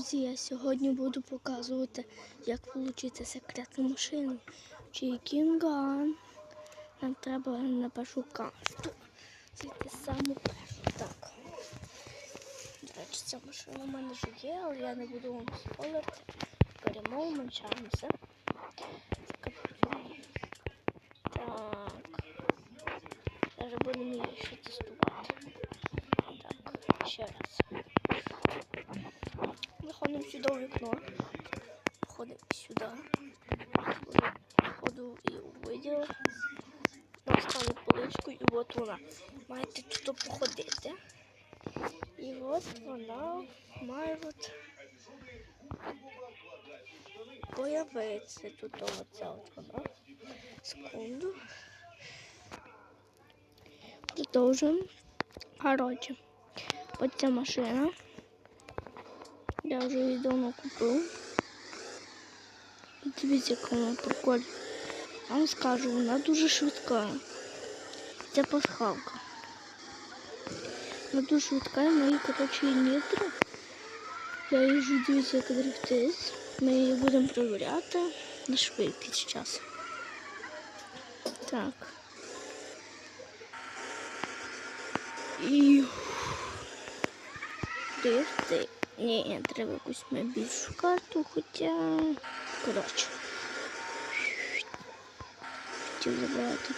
Друзі, я сьогодні буду показувати, як отримати секретну машину. Чи Кінган. Нам треба на першу карту. Зайти саму першу. Так. До речі, ця машина у мене вже є, але я не буду вам спойлерити. Беремо, вмочаємося. Так. Зараз будемо її ще тестувати. Так, ще раз. Сюди у вікно. Входимо сюди. Входу і у виділ. Поличку і от вона. Маєте тут походити. І от вона має от появитися тут оця от вона. Секунду. Продовжуємо. Коротше, оця машина. Я вже її давно купив. І дивіться, яка вона прикольна. Я вам скажу, вона дуже швидка. Це пасхалка. Вона дуже швидка, і мої, коротше, її нітро. Я їжджу, дивіться, як дрифтить. Ми її будемо перевіряти на швидкість зараз. Так. І дрифти. Ні, треба якусь більшу карту, хоча. Коротше. Хотів забрати.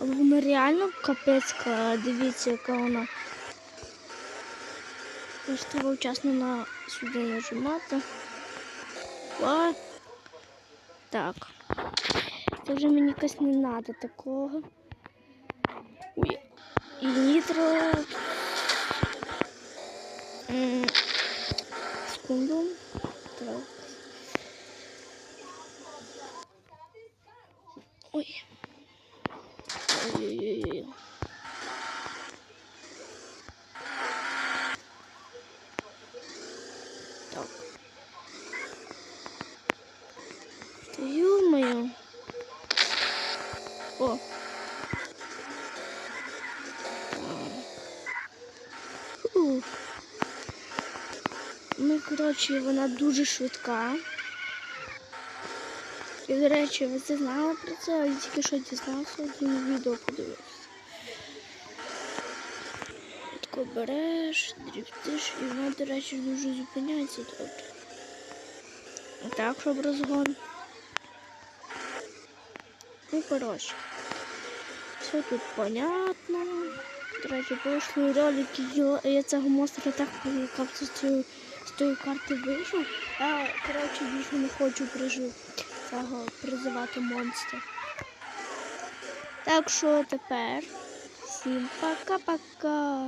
Вона реально капецька. Дивіться, яка вона. Ось треба вчасно на сюди нажимати. О! Так. Це вже мені якось не треба такого. Ой. І нітро. Секунду. Так. Ой. Ой-ой-ой. Так. Ё-моё. О. Фу. Ну, коротше, вона дуже швидка. І, до речі, ви це знали про це, я тільки що дізнався, один відео подивився. Тако береш, дріфтиш, і вона, до речі, дуже зупиняється тут. Так, щоб розгон. Ну, коротше. Все тут понятно. Речі, прошлий ролик я- цього монстра так прилікався з цієї карти вийшов. Я, коротше, більше не хочу прижив цього призивати монстра. Так що тепер всім пока-пока.